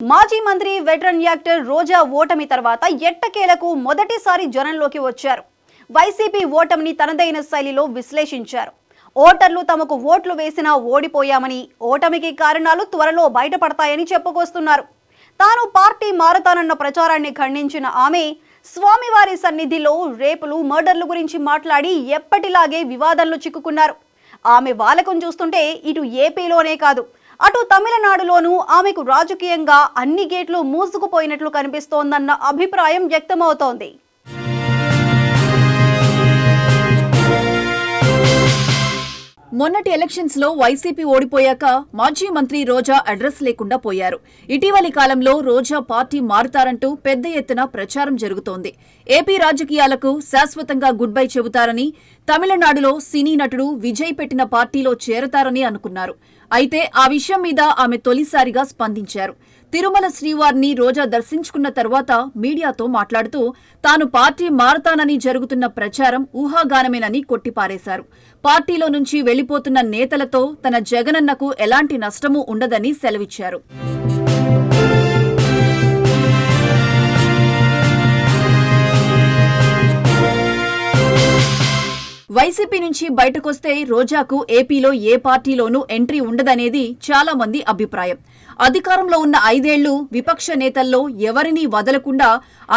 మాజీ మంత్రి veteran actor రోజా ఓటమి తర్వాత ఎట్టకేలకు మొదటిసారి జనంలోకి వచ్చారు. వైసీపీ ఓటమిని తనదైన శైలిలో విశ్లేషించారు. ఓటర్లు తమకు ఓట్లు వేసినా ఓడిపోయామని ఓటమికి కారణాలు త్వరలో బయటపడతాయని చెప్పుకొస్తున్నారు. తాను పార్టీ మారతానన్న ప్రచారాన్ని ఖండించిన ఆమె స్వామివారి సన్నిధిలో రేపులు మర్డర్లు గురించి మాట్లాడి ఎప్పటిలాగే వివాదంలో చిక్కుకున్నారు. ఆమె వాలకం చూస్తుంటే ఇటు ఏపీలోనే కాదు అటు తమిళనాడులోనూ ఆమెకు రాజకీయంగా అన్ని గేట్లు మూసుకుపోయినట్లు కనిపిస్తోందన్న అభిప్రాయం వ్యక్తమవుతోంది. మొన్నటి ఎలక్షన్స్లో వైసీపీ ఓడిపోయాక మాజీ మంత్రి రోజా అడ్రస్ లేకుండా పోయారు. ఇటీవలి కాలంలో రోజా పార్టీ మారుతారంటూ పెద్ద ఎత్తున ప్రచారం జరుగుతోంది. ఏపీ రాజకీయాలకు శాశ్వతంగా గుడ్ బై చెబుతారని తమిళనాడులో సినీ నటుడు విజయ్ పెట్టిన పార్టీలో చేరతారని అనుకున్నారు. అయితే ఆ విషయం మీద ఆమె తొలిసారిగా స్పందించారు. తిరుమల శ్రీవారిని రోజా దర్శించుకున్న తర్వాత మీడియాతో మాట్లాడుతూ తాను పార్టీ మారతానని జరుగుతున్న ప్రచారం ఊహాగానమేనని కొట్టిపారేశారు. పార్టీలో నుంచి వెళ్ళిపోతున్న నేతలతో తన జగనన్నకు ఎలాంటి నష్టమూ ఉండదని సెలవిచ్చారు. వైసీపీ నుంచి బయటకొస్తే రోజాకు ఏపీలో ఏ పార్టీలోనూ ఎంట్రీ ఉండదనేది చాలా మంది అభిప్రాయం. అధికారంలో ఉన్న ఐదేళ్ళు విపక్ష నేతల్లో ఎవరినీ వదలకుండా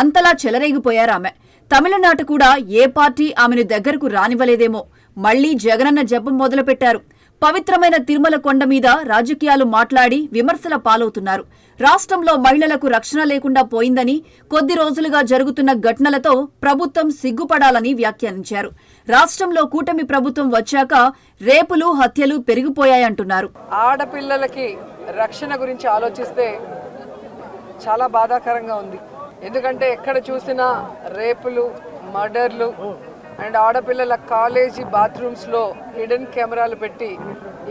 అంతలా చెలరేగిపోయారామె తమిళనాట కూడా ఏ పార్టీ ఆమెను దగ్గరకు రానివ్వలేదేమో. మళ్ళీ జగనన్న జపం మొదలుపెట్టారు. పవిత్రమైన తిరుమల కొండ మీద రాజకీయాలు మాట్లాడి విమర్శల పాలవుతున్నారు. రాష్ట్రంలో మహిళలకు రక్షణ లేకుండా పోయిందని కొద్ది రోజులుగా జరుగుతున్న ఘటనలతో ప్రభుత్వం సిగ్గుపడాలని వ్యాఖ్యానించారు. రాష్ట్రంలో కూటమి ప్రభుత్వం వచ్చాక రేపులు హత్యలు పెరిగిపోయాయంటున్నారు. ఆడపిల్లలకి రక్షణ గురించి ఆలోచిస్తే చాలా బాధాకరంగా ఉంది. ఎందుకంటే ఎక్కడ చూసినా రేపులు మర్డర్లు అండ్ ఆడపిల్లల కాలేజీ బాత్రూమ్స్లో హిడెన్ కెమెరాలు పెట్టి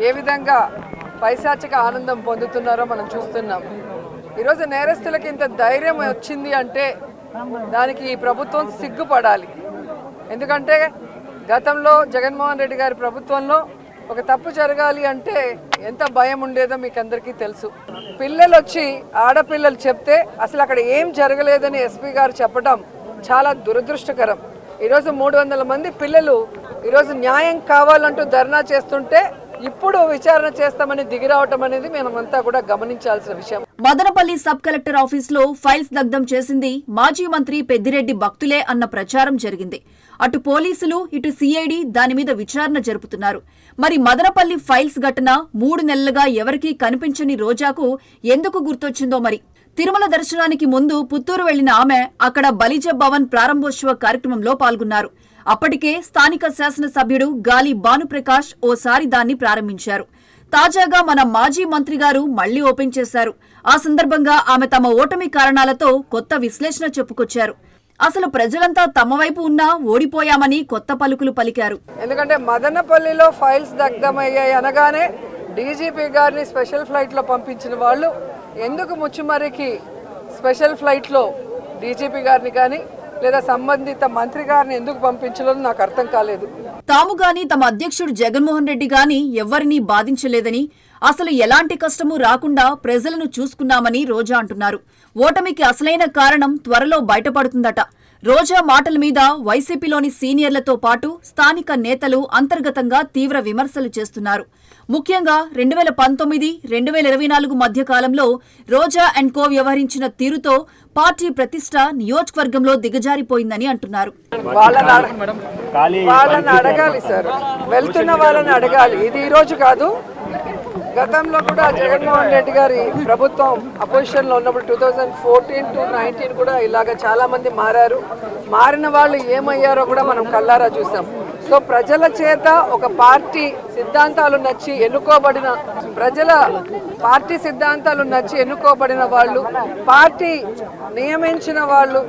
ఏ విధంగా పైశాచిక ఆనందం పొందుతున్నారో మనం చూస్తున్నాం. ఈరోజు నేరస్తులకి ఇంత ధైర్యం వచ్చింది అంటే దానికి ఈ ప్రభుత్వం సిగ్గుపడాలి. ఎందుకంటే గతంలో జగన్మోహన్ రెడ్డి గారి ప్రభుత్వంలో ఒక తప్పు జరగాలి అంటే ఎంత భయం ఉండేదో మీకు అందరికీ తెలుసు. పిల్లలు వచ్చి ఆడపిల్లలు చెప్తే అసలు అక్కడ ఏం జరగలేదని ఎస్పీ గారు చెప్పడం చాలా దురదృష్టకరం. ఈరోజు మూడు వందల మంది పిల్లలు ఈరోజు న్యాయం కావాలంటూ ధర్నా చేస్తుంటే ఇప్పుడు విచారణ చేస్తామని దిగిరావటం అనేది మేమంతా కూడా గమనించాల్సిన విషయం. మదనపల్లి సబ్ కలెక్టర్ ఆఫీసులో ఫైల్స్ దగ్ధం చేసింది మాజీ మంత్రి పెద్దిరెడ్డి భక్తులే అన్న ప్రచారం జరిగింది. అటు పోలీసులు ఇటు సిఐడి దాని మీద విచారణ జరుపుతున్నారు. మరి మదనపల్లి ఫైల్స్ ఘటన మూడు నెలలుగా ఎవరికీ కనిపించని రోజాకు ఎందుకు గుర్తొచ్చిందో మరి తిరుమల దర్శనానికి ముందు పుత్తూరు వెళ్ళిన ఆమె అక్కడ బలిజ భవన్ ప్రారంభోత్సవ కార్యక్రమంలో పాల్గొన్నారు. అప్పటికే స్థానిక శాసనసభ్యుడు గాలి భానుప్రకాష్ ఓసారి దాన్ని ప్రారంభించారు. తాజాగా మన మాజీ మంత్రి గారు మళ్ళీ ఓపెన్ చేశారు. ఆ సందర్భంగా ఆమె తమ ఓటమి కారణాలతో కొత్త విశ్లేషణ చెప్పుకొచ్చారు. అసలు ప్రజలంతా తమ వైపు ఉన్నా ఓడిపోయామని కొత్త పలుకులు పలికారు. ఎందుకంటే మదనపల్లిలో ఫైల్స్ దగ్ధమయ్యాయి అనగానే డీజీపీ గారిని స్పెషల్ ఫ్లైట్లో పంపించిన వాళ్ళు ఎందుకు ముచ్చుమరికి స్పెషల్ ఫ్లైట్లో డీజీపీ గారిని కానీ లేదా సంబంధిత మంత్రి గారిని ఎందుకు పంపించలేదు నాకు అర్థం కాలేదు. తాము గాని తమ అధ్యక్షుడు జగన్మోహన్ రెడ్డి గాని ఎవరిని బాధించలేదని అసలు ఎలాంటి కష్టము రాకుండా ప్రజలను చూసుకున్నామని రోజా అంటున్నారు. ఓటమికి అసలైన కారణం త్వరలో బయటపడుతుందట. రోజా మాటల మీద వైసీపీలోని సీనియర్లతో పాటు స్థానిక నేతలు అంతర్గతంగా తీవ్ర విమర్శలు చేస్తున్నారు. ముఖ్యంగా రెండు వేల పంతొమ్మిది రెండు వేల ఇరవై నాలుగు మధ్య కాలంలో రోజా అండ్ కో వ్యవహరించిన తీరుతో పార్టీ ప్రతిష్ట నియోజకవర్గంలో దిగజారిపోయిందని అంటున్నారు. వాళ్ళని అడ- వాళ్ళని అడగాలి సార్. వెళ్తున్న వాళ్ళని అడగాలి. ఇది ఈ రోజు కాదు. గతంలో కూడా జగన్మోహన్ రెడ్డి గారి ప్రభుత్వం అపోజిషన్లో ఉన్నప్పుడు two thousand fourteen to nineteen కూడా ఇలాగ చాలా మంది మారారు. మారిన వాళ్ళు ఏమయ్యారో కూడా మనం కల్లారా చూసాం. సో ప్రజల చేత ఒక పార్టీ సిద్ధాంతాలు నచ్చి ఎన్నుకోబడిన ప్రజల పార్టీ సిద్ధాంతాలు నచ్చి ఎన్నుకోబడిన వాళ్ళు పార్టీ నియమించిన వాళ్ళు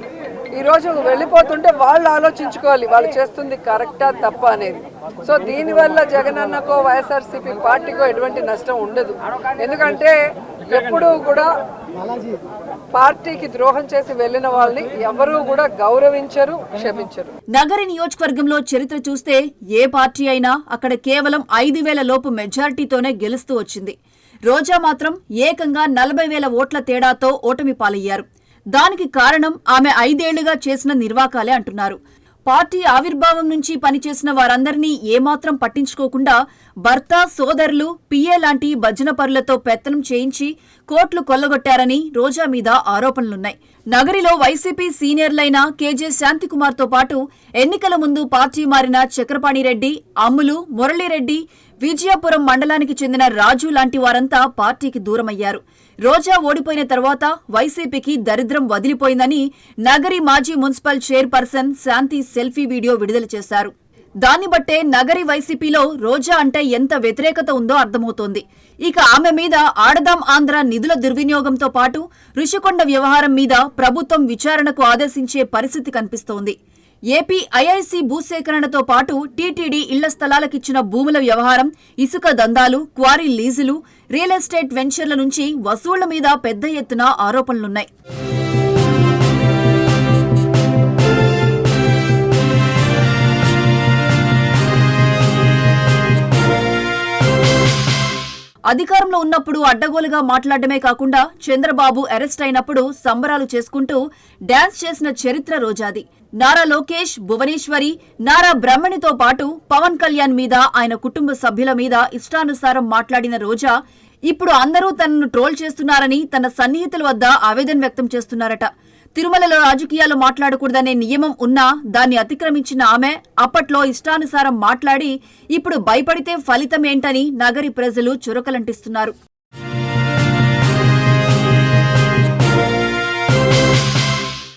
ఈ రోజు వెళ్ళిపోతుంటే వాళ్ళు ఆలోచించుకోవాలి వాళ్ళు చేస్తుంది కరెక్టా తప్ప అనేది. సో దీనివల్ల జగనన్నకో వైఎస్ఆర్సీపీ పార్టీకో ఎటువంటి నష్టం ఉండదు. ఎందుకంటే ఎప్పుడూ కూడా పార్టీకి ద్రోహం చేసి వెళ్ళిన వాళ్ళని ఎవరూ కూడా గౌరవించరు క్షమించరు. నగరి నియోజకవర్గంలో చరిత్ర చూస్తే ఏ పార్టీ అయినా అక్కడ కేవలం ఐదు వేల లోపు మెజార్టీతోనే గెలుస్తూ వచ్చింది. రోజా మాత్రం ఏకంగా నలభై వేల ఓట్ల తేడాతో ఓటమి పాలయ్యారు. దానికి కారణం ఆమె ఐదేళ్ళుగా చేసిన నిర్వాకాలే అంటున్నారు. పార్టీ ఆవిర్భావం నుంచి పనిచేసిన వారందరినీ ఏమాత్రం పట్టించుకోకుండా భర్త సోదరులు పిఏ లాంటి భజన పరులతో పెత్తనం చేయించి కోట్లు కొల్లగొట్టారని రోజా మీద ఆరోపణలున్నాయి. నగరిలో వైసీపీ సీనియర్లైన కేజే శాంతికుమార్తో పాటు ఎన్నికల ముందు పార్టీ మారిన చక్రపాణిరెడ్డి అమ్ములు మురళీరెడ్డి విజయాపురం మండలానికి చెందిన రాజు లాంటి వారంతా పార్టీకి దూరమయ్యారు. రోజా ఓడిపోయిన తర్వాత వైసీపీకి దరిద్రం వదిలిపోయిందని నగరి మాజీ municipal chairperson Shanti selfie video విడుదల చేశారు. దాన్ని బట్టే నగరి వైసీపీలో రోజా అంటే ఎంత వ్యతిరేకత ఉందో అర్థమవుతోంది. ఇక ఆమె మీద ఆడదాం ఆంధ్ర నిధుల దుర్వినియోగంతో పాటు రుషికొండ వ్యవహారం మీద ప్రభుత్వం విచారణకు ఆదేశించే పరిస్థితి కనిపిస్తోంది. ఏపీ ఐఐసి భూసేకరణతో పాటు టీటీడీ ఇళ్ళ స్థలాలకిచ్చిన భూముల వ్యవహారం ఇసుక దందాలు క్వారీ లీజులు రియల్ ఎస్టేట్ వెంచర్ల నుంచి వసూళ్ళ మీద పెద్ద ఎత్తున ఆరోపణలున్నాయి. అధికారంలో ఉన్నప్పుడు అడ్డగోలుగా మాట్లాడమే కాకుండా చంద్రబాబు అరెస్ట్ అయినప్పుడు సంబరాలు చేసుకుంటూ డాన్స్ చేసిన చరిత్ర రోజాది. నారా లోకేష్ భువనేశ్వరి నారా బ్రహ్మణితో పాటు పవన్ కళ్యాణ్ మీద ఆయన కుటుంబ సభ్యుల మీద ఇష్టానుసారం మాట్లాడిన రోజా ఇప్పుడు అందరూ తనను ట్రోల్ చేస్తున్నారని తన సన్నిహితుల వద్ద ఆవేదన వ్యక్తం చేస్తున్నారట. తిరుమలలో రాజకీయాలు మాట్లాడకూడదనే నియమం ఉన్నా దాన్ని అతిక్రమించిన ఆమె అప్పట్లో ఇష్టానుసారం మాట్లాడి ఇప్పుడు భయపడితే ఫలితం ఏంటని నగరి ప్రజలు చురకలంటిస్తున్నారు.